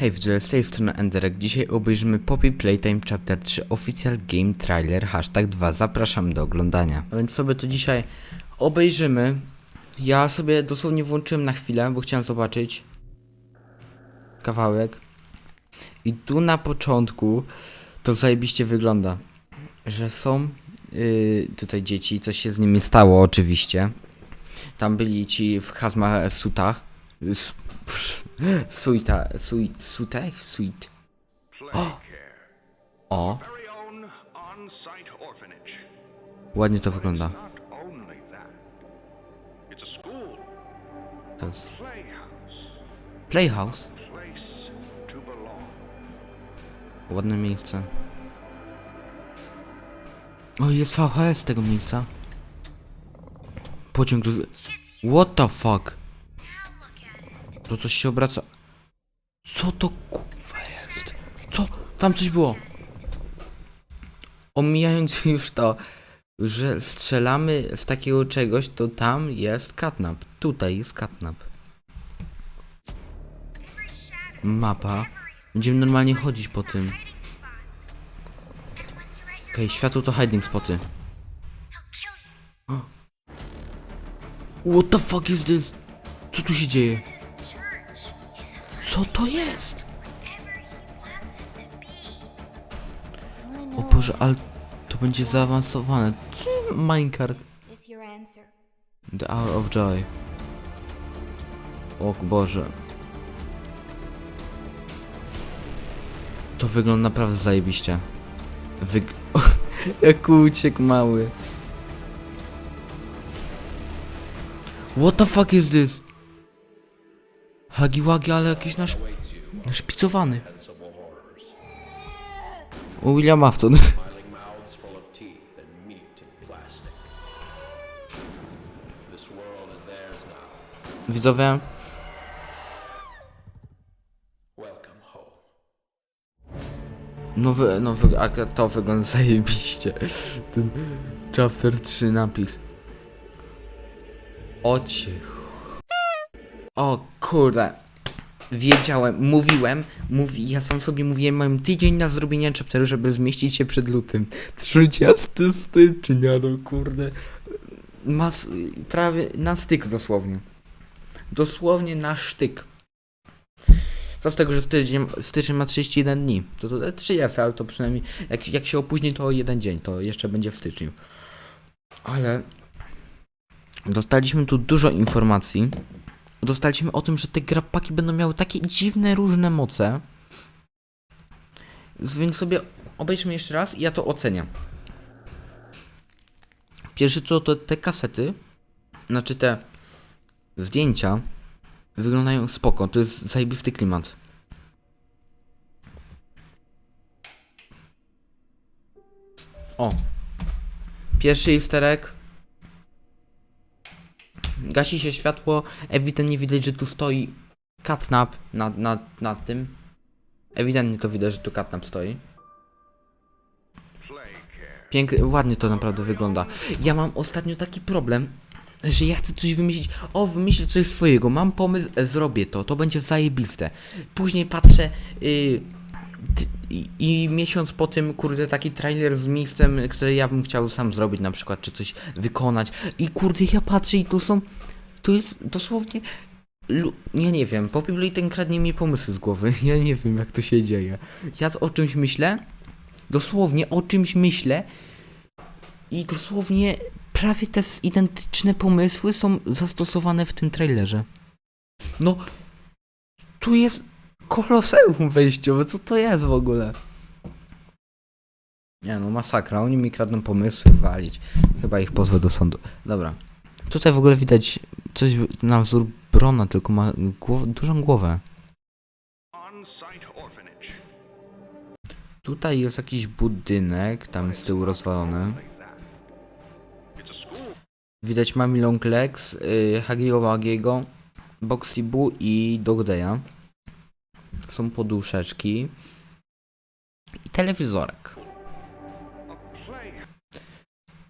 Hej, widzę z tej strony Enderek. Dzisiaj obejrzymy Poppy Playtime Chapter 3 Official Game Trailer Hashtag 2. Zapraszam do oglądania. A więc sobie to dzisiaj obejrzymy. Ja sobie dosłownie włączyłem na chwilę, bo chciałem zobaczyć kawałek. I tu na początku to zajebiście wygląda, że są yy, tutaj dzieci, coś się z nimi stało oczywiście. Tam byli ci w hazma sutach. Psz, Suita, suit, sutech? Suit. Care. O, orphanage. ładnie to wygląda. To jest playhouse. Ładne miejsce. O, jest VHS tego miejsca. Pociąg do... What the fuck? To coś się obraca. Co to kurwa jest? Co? Tam coś było. Omijając już to, że strzelamy z takiego czegoś, to tam jest katnap. Tutaj jest katnap. Mapa. Będziemy normalnie chodzić po tym. Okej, światło to hiding spoty. What the fuck is this? Co tu się dzieje? Co to jest? O Boże, ale to będzie zaawansowane. Czy answer. The Hour of Joy. O Boże. To wygląda naprawdę zajebiście. Wyg... Jak uciekł mały. What the fuck is this? Hagiwagi, ale jakiś nasz... Naszpicowany. O William Afton. Widzowie. No, wy, no wy, to wygląda zajebiście. Ten chapter 3 napis. Ocie. O kurde. Wiedziałem, mówiłem, mówi, ja sam sobie mówiłem, mam tydzień na zrobienie chapteru, żeby zmieścić się przed lutym. 30 stycznia, no kurde. Mas, prawie na styk dosłownie. Dosłownie na sztyk. Co z tego, że styczeń, styczeń ma 31 dni. To to 30, ale to przynajmniej jak, jak się opóźni to jeden dzień, to jeszcze będzie w styczniu. Ale dostaliśmy tu dużo informacji. Dostaliśmy o tym, że te grapaki będą miały takie dziwne, różne moce. Więc sobie obejrzymy jeszcze raz i ja to oceniam. Pierwsze co to te kasety, znaczy te zdjęcia wyglądają spoko, to jest zajebisty klimat. O. Pierwszy easter egg. Gasi się światło, ewidentnie widać, że tu stoi catnap nad, nad, nad tym. Ewidentnie to widać, że tu catnap stoi. Pięknie, ładnie to naprawdę wygląda. Ja mam ostatnio taki problem, że ja chcę coś wymyślić. O, wymyślę coś swojego. Mam pomysł, e, zrobię to. To będzie zajebiste. Później patrzę yy, i, miesiąc po tym, kurde, taki trailer z miejscem, które ja bym chciał sam zrobić, na przykład, czy coś wykonać. I kurde, ja patrzę i tu są. To jest dosłownie. Ja nie wiem, Poppy ten kradnie mi pomysły z głowy. Ja nie wiem, jak to się dzieje. Ja o czymś myślę, dosłownie o czymś myślę i dosłownie prawie te identyczne pomysły są zastosowane w tym trailerze. No, tu jest koloseum wejściowe, co to jest w ogóle? Nie no, masakra, oni mi kradną pomysły walić. Chyba ich pozwę do sądu. Dobra. Tutaj w ogóle widać coś na wzór Brona, tylko ma głow dużą głowę. Tutaj jest jakiś budynek, tam z tyłu rozwalony. Widać Mami Long Legs, yy, Hagiego Boxy Boo i Dogdeya. Są poduszeczki. I telewizorek.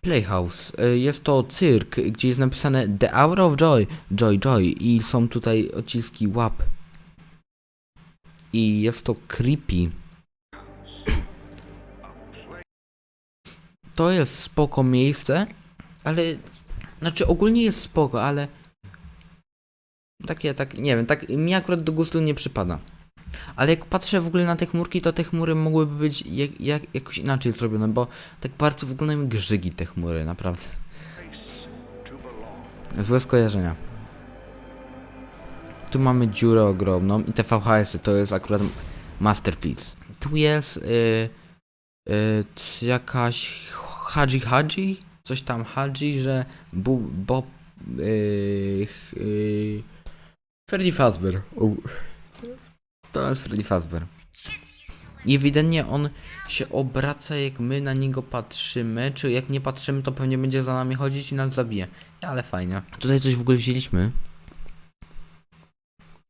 Playhouse. Y, Jest to cyrk, gdzie jest napisane The Hour of Joy, Joy, Joy i są tutaj odciski łap i jest to creepy. To jest spoko miejsce, ale znaczy ogólnie jest spoko, ale takie, tak, nie wiem, tak mi akurat do gustu nie przypada. Ale jak patrzę w ogóle na te chmurki, to te chmury mogłyby być jak, jak, jakoś inaczej zrobione, bo tak bardzo wyglądają grzygi te chmury, naprawdę. Złe skojarzenia. Tu mamy dziurę ogromną i te VHS-y to jest akurat masterpiece. Tu jest y, y, jakaś Hadzi Hadzi? Coś tam Hadzi, że bu, Bob y, ch- y, Freddy Fazbear. U. To jest Freddy Fazbear. I ewidentnie on się obraca jak my na niego patrzymy, czy jak nie patrzymy to pewnie będzie za nami chodzić i nas zabije. Ale fajnie. Tutaj coś w ogóle wzięliśmy.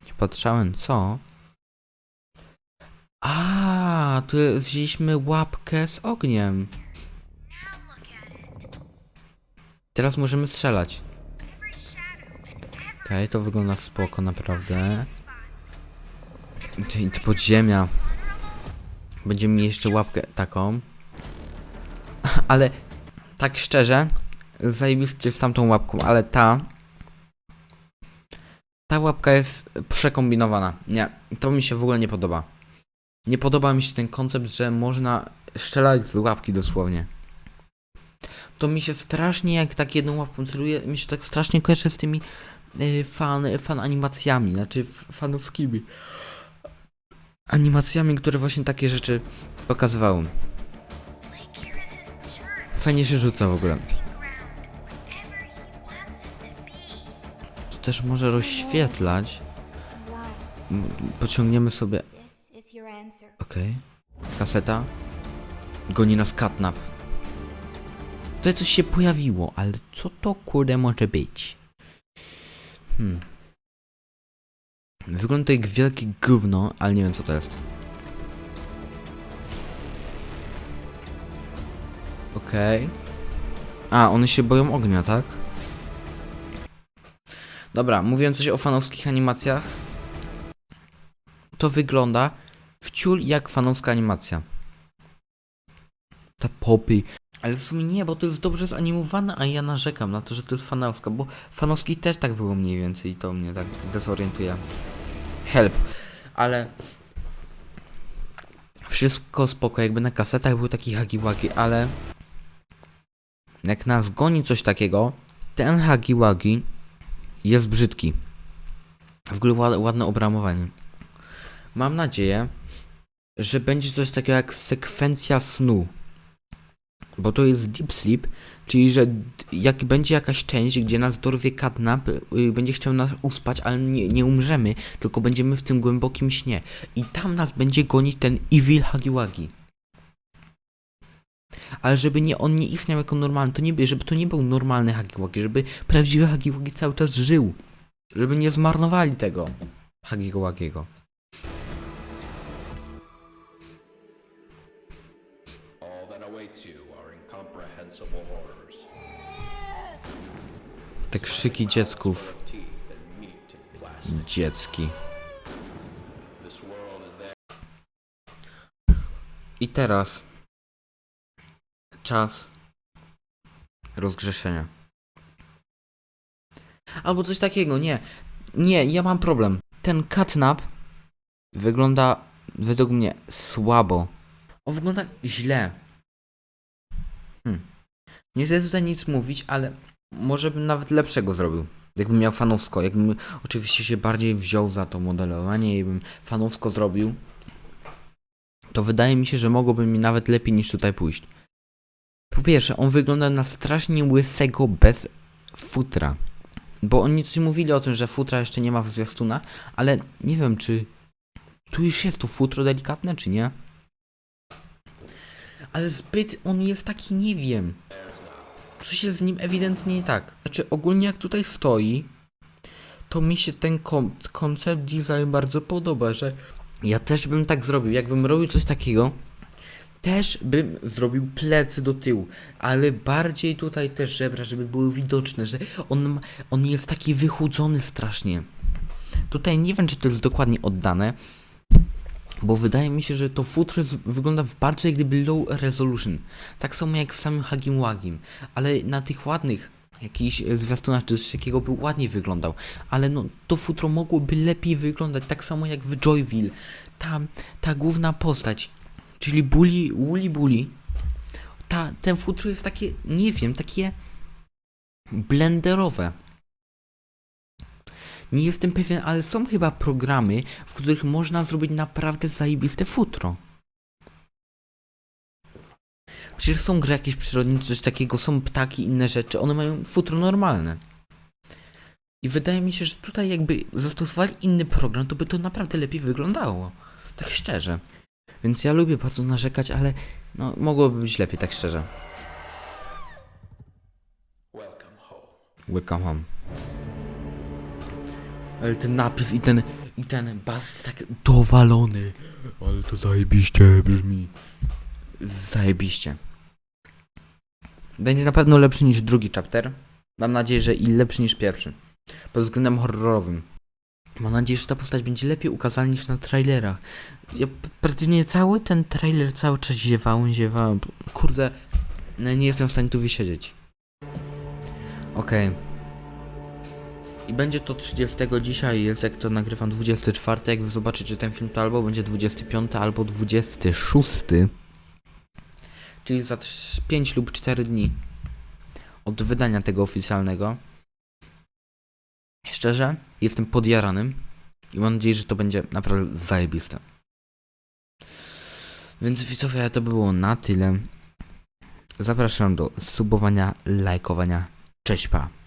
Nie patrzałem, co? A, tu wzięliśmy łapkę z ogniem. Teraz możemy strzelać. Okej, to wygląda spoko, naprawdę. Ty, to podziemia. Będziemy mieli jeszcze łapkę taką. Ale tak szczerze, zajebiście z tamtą łapką, ale ta. Ta łapka jest przekombinowana. Nie, to mi się w ogóle nie podoba. Nie podoba mi się ten koncept, że można strzelać z łapki dosłownie. To mi się strasznie, jak tak jedną łapką celuje, mi się tak strasznie kojarzy z tymi y, fan, fan animacjami, znaczy fanowskimi animacjami, które właśnie takie rzeczy pokazywały. Fajnie się rzuca w ogóle. To też może rozświetlać. Pociągniemy sobie. Okej. Kaseta. Goni nas katnap. Tutaj coś się pojawiło, ale co to kurde może być? Hmm. Wygląda jak wielkie gówno, ale nie wiem co to jest. Okej. A, one się boją ognia, tak? Dobra, mówiłem coś o fanowskich animacjach. To wygląda wciul jak fanowska animacja. Ta popy. Ale w sumie nie, bo to jest dobrze zanimowane, a ja narzekam na to, że to jest fanowska, bo fanowski też tak było mniej więcej i to mnie tak dezorientuje. Help. Ale wszystko spoko, jakby na kasetach był taki hagiwagi, ale jak nas goni coś takiego, ten hagiwagi jest brzydki. W ogóle ład, ładne obramowanie. Mam nadzieję, że będzie coś takiego jak sekwencja snu. Bo to jest deep sleep, czyli że jak będzie jakaś część, gdzie nas dorwie katnap, y, będzie chciał nas uspać, ale nie, nie umrzemy, tylko będziemy w tym głębokim śnie. I tam nas będzie gonić ten Evil Hagiwagi. Ale żeby nie, on nie istniał jako normalny, to nie, żeby to nie był normalny Hagiwagi, żeby prawdziwy Hagiwagi cały czas żył. Żeby nie zmarnowali tego Hagiwagiego. Te krzyki dziecków. Dziecki. I teraz czas rozgrzeszenia. Albo coś takiego, nie. Nie, ja mam problem. Ten catnap wygląda według mnie słabo. On wygląda źle. Hmm. Nie chcę tutaj nic mówić, ale może bym nawet lepszego zrobił. Jakbym miał fanowsko, jakbym oczywiście się bardziej wziął za to modelowanie i bym fanowsko zrobił, to wydaje mi się, że mogłoby mi nawet lepiej niż tutaj pójść. Po pierwsze, on wygląda na strasznie łysego bez futra. Bo oni coś mówili o tym, że futra jeszcze nie ma w zwiastuna, ale nie wiem, czy tu już jest to futro delikatne, czy nie. Ale zbyt on jest taki, nie wiem. Coś jest z nim ewidentnie nie tak. Znaczy, ogólnie jak tutaj stoi, to mi się ten kon- koncept design bardzo podoba, że ja też bym tak zrobił. Jakbym robił coś takiego, też bym zrobił plecy do tyłu, ale bardziej tutaj też żebra, żeby były widoczne, że on, on jest taki wychudzony strasznie. Tutaj nie wiem, czy to jest dokładnie oddane, Bo wydaje mi się, że to futro wygląda bardzo jak gdyby low resolution. Tak samo jak w samym Hagim Wagim. Ale na tych ładnych jakichś e, zwiastunach czy coś takiego by ładniej wyglądał. Ale no to futro mogłoby lepiej wyglądać. Tak samo jak w Joyville. Ta, ta główna postać, czyli Bully, Woolly Bully. Ta, ten futro jest takie, nie wiem, takie blenderowe. Nie jestem pewien, ale są chyba programy, w których można zrobić naprawdę zajebiste futro. Przecież są gry jakieś przyrodnicze, coś takiego, są ptaki, inne rzeczy, one mają futro normalne. I wydaje mi się, że tutaj jakby zastosowali inny program, to by to naprawdę lepiej wyglądało. Tak szczerze. Więc ja lubię bardzo narzekać, ale no mogłoby być lepiej, tak szczerze. Welcome home. Ale ten napis i ten, i ten bas jest tak dowalony. Ale to zajebiście brzmi. Zajebiście. Będzie na pewno lepszy niż drugi chapter. Mam nadzieję, że i lepszy niż pierwszy. Pod względem horrorowym. Mam nadzieję, że ta postać będzie lepiej ukazana niż na trailerach. Ja praktycznie cały ten trailer cały czas ziewałem, ziewałem. Kurde, no nie jestem w stanie tu wysiedzieć. Okej. I będzie to 30 dzisiaj, jest jak to nagrywam 24. Jak wy zobaczycie ten film, to albo będzie 25, albo 26. Czyli za 5 lub 4 dni od wydania tego oficjalnego. Szczerze, jestem podjaranym i mam nadzieję, że to będzie naprawdę zajebiste. Więc widzowie, to by było na tyle. Zapraszam do subowania, lajkowania. Cześć pa.